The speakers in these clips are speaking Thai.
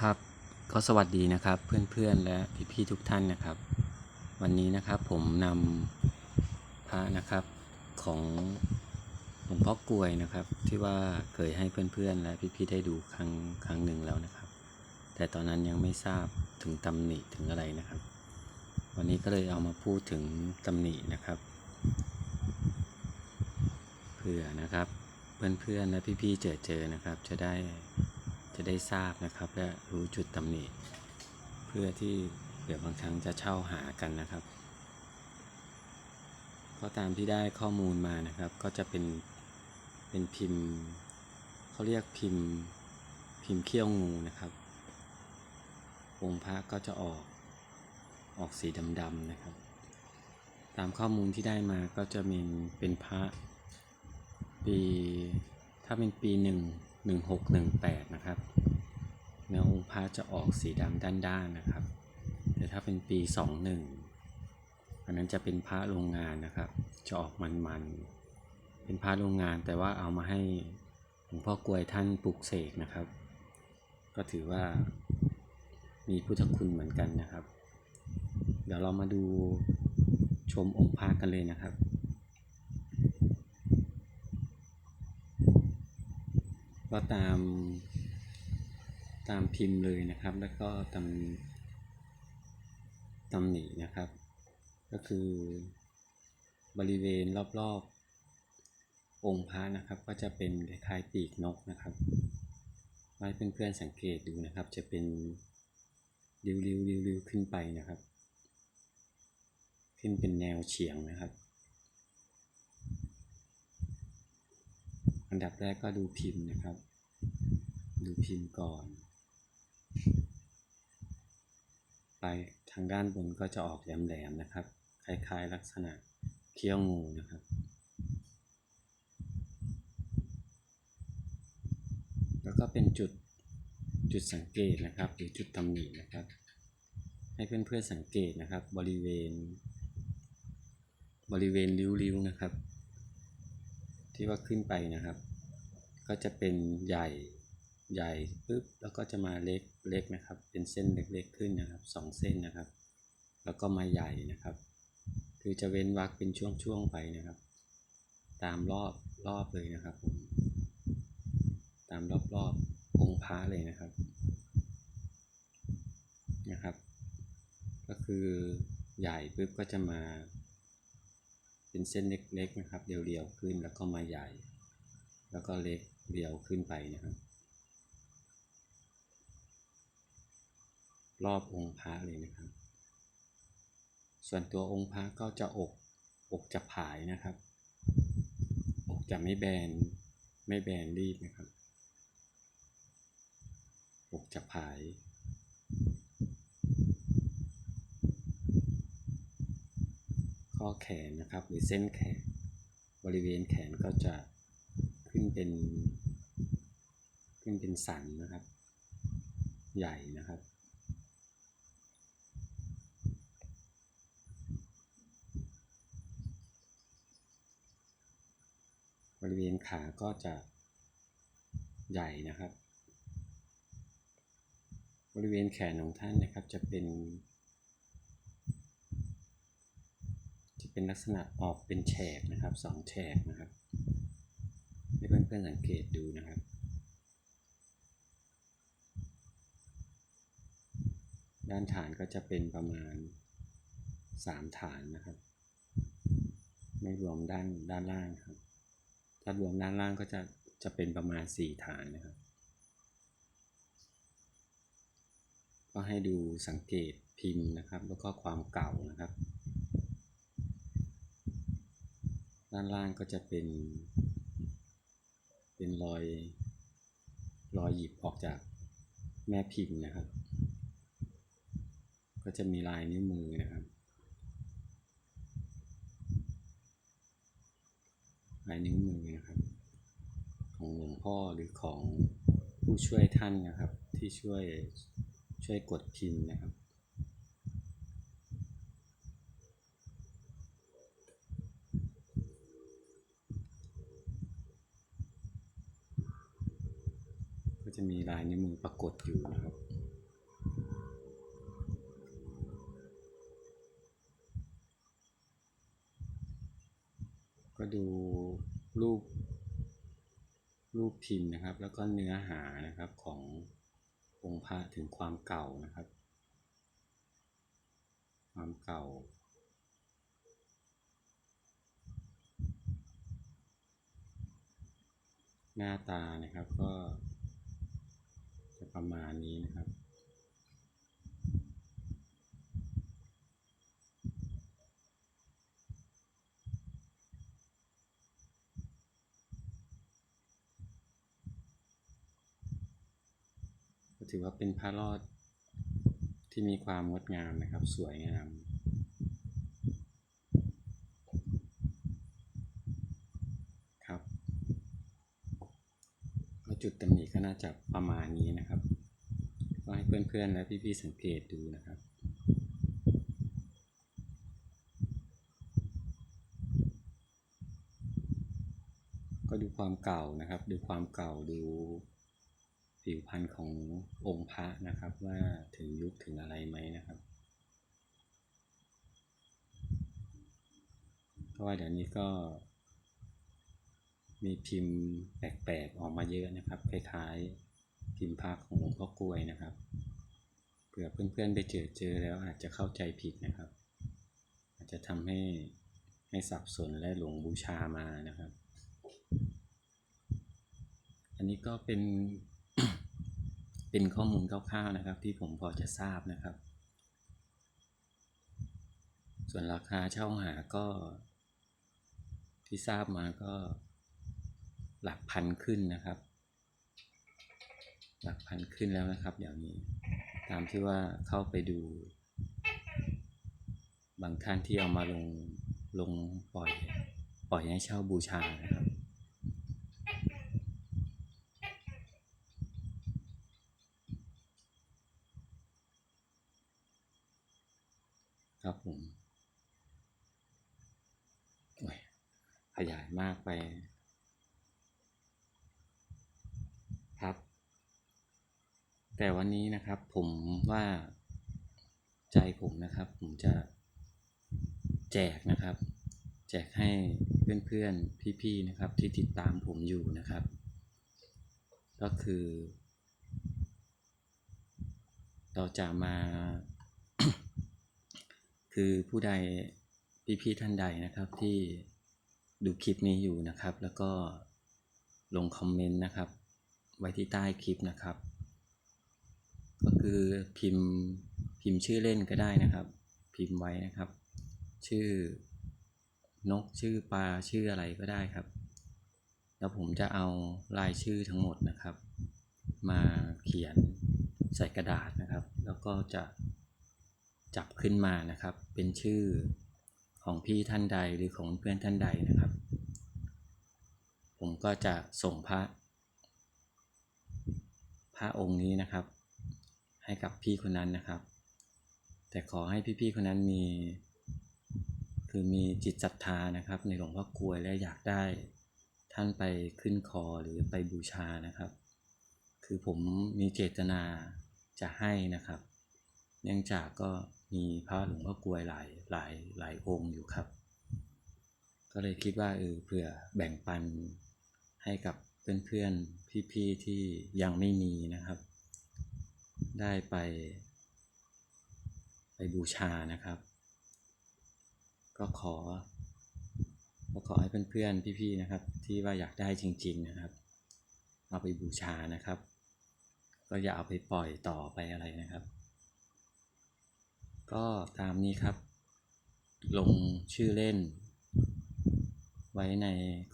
ครับก็สวัสดีนะครับเพื่อนๆและพี่ๆทุกท่านนะครับ วันนี้นะครับผมนำพระนะครับของหลวงพ่อกลวยนะครับ ที่ว่าเคยให้เพื่อนๆและพี่ๆได้ดูครั้งครั้งหนึ่งแล้วนะครับ แต่ตอนนั้นยังไม่ทราบถึงตำหนิถึงอะไรนะครับ วันนี้ก็เลยเอามาพูดถึงตำหนินะครับเพื่อนะครับเพื่อนๆและพี่ๆเจอเจอนะครับจะได้ จะได้ทราบนะครับ และรู้จุดตำหนิเพื่อที่เดี๋ยวบางครั้งจะเช่าหากันนะครับ ก็ตามที่ได้ข้อมูลมานะครับ ก็จะเป็นเป็นพิมพ์เขาเรียกพิมพ์พิมพ์เขี้ยวงูนะครับองค์พระก็จะออกออกสีดำๆนะครับ ตามข้อมูลที่ได้มาก็จะมีเป็นพระปี ถ้าเป็นปีหนึ่งหนึ่งหกหนึ่งแปดนะครับ เนื้อองค์พระจะออกสีดำด้านๆนะครับ แต่ถ้าเป็นปีสองหนึ่งอันนั้นจะเป็นพระโรงงานนะครับ จะออกมันๆ เป็นพระโรงงานแต่ว่าเอามาให้หลวงพ่อกลวยท่านปลุกเสกนะครับ ก็ถือว่ามีพุทธคุณเหมือนกันนะครับ เดี๋ยวเรามาดูชมองค์พระกันเลยนะครับก็ตาม ตามพิมพ์เลยนะครับ แล้วก็ตำตำหนินะครับ ก็คือบริเวณรอบๆองค์พระนะครับ ก็จะเป็นคล้ายๆปีกนกนะครับให้เพื่อนๆสังเกตดูนะครับ จะเป็นริ้วๆริ้วๆขึ้นไปนะครับ ขึ้นเป็นแนวเฉียงนะครับ อันดับแรกก็ดูพิมพ์นะครับ ดูพิมพ์ก่อน ไปทางด้านบนก็จะออกแหลมๆนะครับ คล้ายๆลักษณะเขี้ยวงูนะครับ แล้วก็เป็นจุดจุดสังเกตนะครับ หรือจุดตำหนินะครับ ให้เพื่อนๆสังเกตนะครับ บริเวณ บริเวณริ้วๆนะครับ ที่ว่าขึ้นไปนะครับ ก็จะเป็นใหญ่ ใหญ่ปึ๊บแล้วก็จะมาเล็กเล็กนะครับ เป็นเส้นเล็กๆขึ้นนะครับสองเส้นนะครับ แล้วก็มาใหญ่นะครับ คือจะเว้นวรรคเป็นช่วงๆไปนะครับ ตามรอบรอบเลยนะครับผมตามรอบรอบๆองค์พระเลยนะครับนะครับ ก็คือใหญ่ปึ๊บก็จะมาเป็นเส้นเล็กๆนะครับ เรียวๆขึ้นแล้วก็มาใหญ่ แล้วก็เล็กเรียวขึ้นไปนะครับ รอบองค์พระเลยนะครับ ส่วนตัวองค์พระก็จะอกอกจะผายนะครับ อกจะไม่แบนไม่แบนรีบนะครับ อกจะผายข้อแขนนะครับหรือเส้นแขนบริเวณแขนก็จะขึ้นเป็น ขึ้นเป็นสันนะครับ ใหญ่นะครับ บริเวณ ขาก็จะใหญ่นะครับ บริเวณแขนของท่านนะครับจะเป็น จะเป็นลักษณะออกเป็นแฉกนะครับสองแฉกนะครับให้เพื่อนๆสังเกตดูนะครับด้านฐานก็จะเป็นประมาณสามฐานนะครับ ไม่รวมด้านด้านล่างครับ ถ้ารวมด้านล่างก็จะจะเป็นประมาณสี่ฐานนะครับ ก็ให้ดูสังเกตพิมพ์นะครับ แล้วก็ความเก่านะครับ ด้านล่างก็จะเป็น เป็นรอยรอยหยิบออกจากแม่พิมพ์นะครับ ก็จะมีลายนิ้วมือนะครับ ลายนิ้วมือนะครับ ของหลวงพ่อหรือของผู้ช่วยท่านนะครับ ที่ช่วยช่วยกดพิมพ์นะครับก็จะมีลายลายนิ้วมือปรากฏอยู่นะครับ ก็ดู รูป รูปพิมพ์นะครับ แล้วก็เนื้อหานะครับขององค์พระถึงความเก่านะครับ ความเก่าหน้าตานะครับก็จะประมาณนี้นะครับ ถือว่าเป็นพระรอดที่มีความงดงามนะครับ สวยงามครับก็จุดตำหนิก็น่าจะประมาณนี้นะครับก็ให้เพื่อนๆและพี่ๆสังเกตดูนะครับก็ดูความเก่านะครับ ดูความเก่าดู ผิวพรรณขององค์พระนะครับ ว่าถึงยุคถึงอะไรไหมนะครับเพราะว่าเดี๋ยวนี้ก็มีพิมพ์แปลกๆออกมาเยอะนะครับ คล้ายๆ พิมพ์พระของหลวงพ่อกลวยนะครับ เผื่อเพื่อนๆไปเจอเจอแล้วอาจจะเข้าใจผิดนะครับ อาจจะทำให้ให้สับสนและหลงบูชามานะครับ อันนี้ก็เป็น เป็นข้อมูลคร่าวๆนะครับ ที่ผมพอจะทราบนะครับ ส่วนราคาเช่าหาก็ ที่ทราบมาก็หลักพันขึ้นนะครับ หลักพันขึ้นแล้วนะครับเดี๋ยวนี้ ตามที่ว่าเข้าไปดู บางท่านที่เอามาลงลงปล่อย ปล่อยให้เช่าบูชานะครับ ครับ ผมขยายมากไป ครับ แต่วันนี้นะครับผมว่าใจผมนะครับ ผมจะแจกนะครับ แจกให้เพื่อนๆ พี่ๆนะครับ ที่ติดตามผมอยู่นะครับ ก็คือ เราจะมา คือผู้ใดพี่ๆท่านใดนะครับที่ดูคลิปนี้อยู่นะครับ แล้วก็ลงคอมเมนต์นะครับ ไว้ที่ใต้คลิปนะครับ ก็คือพิมพ์พิมพ์ชื่อเล่นก็ได้นะครับ พิมพ์ไว้นะครับ ชื่อนกชื่อปลาชื่ออะไรก็ได้ครับ แล้วผมจะเอารายชื่อทั้งหมดนะครับ มาเขียนใส่กระดาษนะครับ แล้วก็จะ จับขึ้นมานะครับ เป็นชื่อของพี่ท่านใดหรือของเพื่อนท่านใดนะครับ ผมก็จะส่งพระ พระองค์นี้นะครับ ให้กับพี่คนนั้นนะครับ แต่ขอให้พี่ๆคนนั้นมี คือมีจิตศรัทธานะครับ ในหลวงพ่อกลวยและอยากได้ท่านไปขึ้นคอหรือไปบูชานะครับ คือผมมีเจตนาจะให้นะครับ เนื่องจากก็มีพระหลวงพ่อกลวยหลายหลายหลายองค์อยู่ครับ ก็เลยคิดว่าเออเผื่อแบ่งปันให้กับเพื่อนๆพี่ๆที่ยังไม่มีนะครับ ได้ไป ไปบูชานะครับ ก็ขอก็ขอให้เพื่อนๆพี่ๆนะครับ ที่ว่าอยากได้จริง ๆนะครับ เอาไปบูชานะครับ ก็อย่าเอาไปปล่อยต่อไปอะไรนะครับ ก็ตามนี้ครับ ลงชื่อเล่น ไว้ใน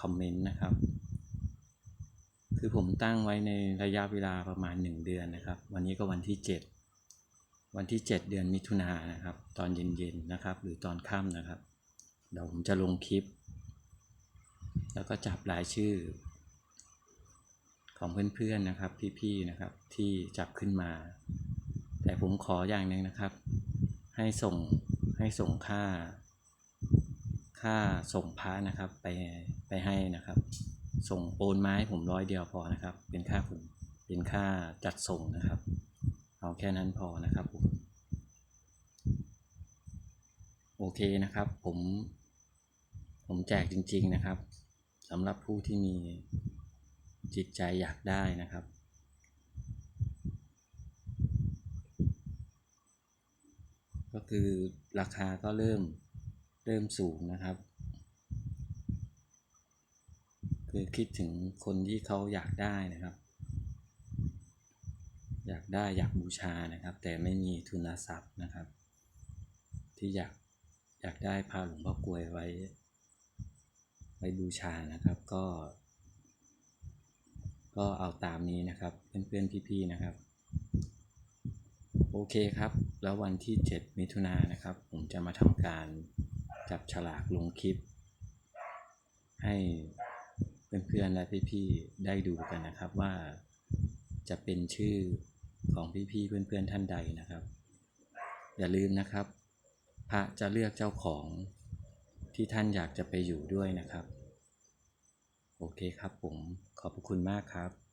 คอมเมนต์นะครับ คือผมตั้งไว้ในระยะเวลาประมาณ 1 เดือนนะครับ วันนี้ก็วันที่ 7 วันที่ 7 เดือนมิถุนายนนะครับ ตอนเย็นๆนะครับ หรือตอนค่ำนะครับ เดี๋ยวผมจะลงคลิป แล้วก็จับรายชื่อของเพื่อนๆนะครับพี่ๆนะครับที่จับขึ้นมา แต่ผมขออย่างหนึ่งนะครับ ให้ส่งให้ส่งค่า ค่าส่งพระนะครับไปไปให้นะครับ ส่งโอนมาให้ผมร้อยเดียวพอนะครับ เป็นค่าขนเป็นค่าจัดส่งนะครับ เอาแค่นั้นพอนะครับผมโอเคนะครับผมผมแจกจริง ๆนะครับสำหรับผู้ที่มีจิตใจอยากได้นะครับ ก็คือราคาก็เริ่มเริ่มสูงนะครับ คือคิดถึงคนที่เขาอยากได้นะครับ อยากได้อยากบูชานะครับ แต่ไม่มีทุนทรัพย์นะครับ ที่อยากอยากได้พาหลวงพ่อกลวยไว้ ไว้บูชานะครับก็ ก็เอาตามนี้นะครับเพื่อนๆพี่ๆนะครับ โอเคครับ แล้ววันที่ 7 มิถุนายนนะครับ ผมจะมาทำการจับฉลากลงคลิป ให้เพื่อนๆและพี่ๆได้ดูกันนะครับว่าจะเป็นชื่อของพี่ๆเพื่อนๆท่านใดนะครับ อย่าลืมนะครับ พระจะเลือกเจ้าของที่ท่านอยากจะไปอยู่ด้วยนะครับ โอเคครับผมขอบคุณมากครับ